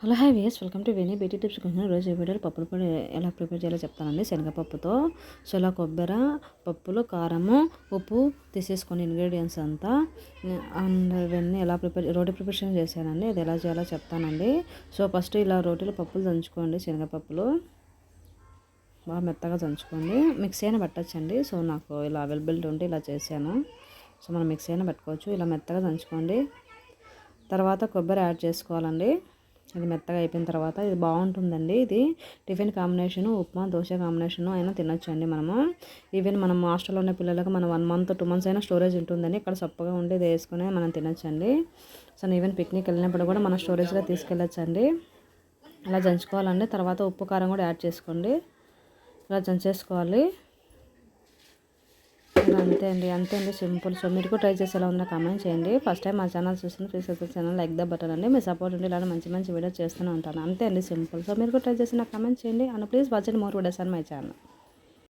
Hello hi guys welcome to Veni beauty tips కొంచెం రోజు వీడియోలో పప్పుల పొడి ఎలా ప్రిపేర్ చేయాలో చెప్తానండి. శనగపప్పుతో సో ఇలా కొబ్బరి పప్పులు కారము ఉప్పు తీసేసుకొని ఇంగ్రీడియంట్స్ అంతా అండ్ ఇవన్నీ ఎలా ప్రిపేర్ రోటీ ప్రిపరేషన్ చేశానండి. అది ఎలా చేయాలో చెప్తానండి. సో ఫస్ట్ ఇలా రోటీలు పప్పులు దంచుకోండి శనగపప్పులు. బాగా మెత్తగా దంచుకోండి. మిక్సీ అయినా పెట్టచ్చండి. సో నాకు ఇలా అవైలబిలిటీ ఉంటే ఇలా చేశాను. సో మనం మిక్సీ అయినా పెట్టుకోవచ్చు. ఇలా మెత్తగా దంచుకోండి. తర్వాత కొబ్బరి యాడ్ చేసుకోవాలండి. అది మెత్తగా అయిపోయిన తర్వాత ఇది బాగుంటుందండి. ఇది tiffin combination upma dosa combination అయినా తినొచ్చండి మనము. ఈవెన్ మనం హాస్టల్లో ఉన్న పిల్లలకు మనం వన్ మంత్ టూ మంత్స్ అయినా స్టోరేజ్ ఉంటుందండి. ఇక్కడ సప్పగా ఉండి ఇది వేసుకుని మనం తినొచ్చండి. సో ఈవెన్ పిక్నిక్ వెళ్ళినప్పుడు కూడా మనం స్టోరేజ్గా తీసుకెళ్ళొచ్చండి. అలా దంచుకోవాలండి. తర్వాత ఉప్పు కారం కూడా యాడ్ చేసుకోండి. ఇలా దంచేసుకోవాలి. అంతే అండి అంతే అండి సింపుల్. సో మీరు కూడా ట్రై చేసి ఎలా ఉందో కామెంట్ చేయండి. ఫస్ట్ టైం మా ఛానల్ చూసిన please channel like the button అండి. మీ సపోర్ట్ ఉండి ఇలా మంచి మంచి వీడియో చేస్తూనే ఉంటాను. అంతే అండి సింపుల్. సో మీరు కూడా ట్రై చేసి నాకు కామెంట్ చేయండి. And please watch more videos అని మై ఛానల్